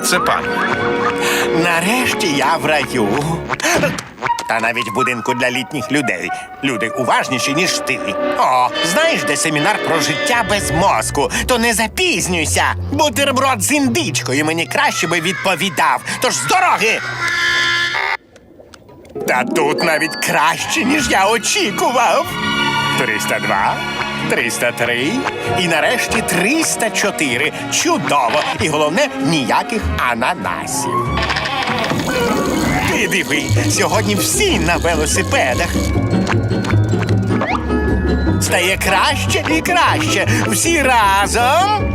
марципан. Нарешті я в раю. Та навіть в будинку для літніх людей. Люди уважніші, ніж ти. О, знаєш, де семінар про життя без мозку? То не запізнюйся. Бутерброд з індичкою мені краще би відповідав. Тож з дороги. Та тут навіть краще, ніж я очікував. 302, 303 і нарешті 304. Чудово! І головне ніяких ананасів. Ти диви, сьогодні всі на велосипедах. Стає краще і краще. Всі разом.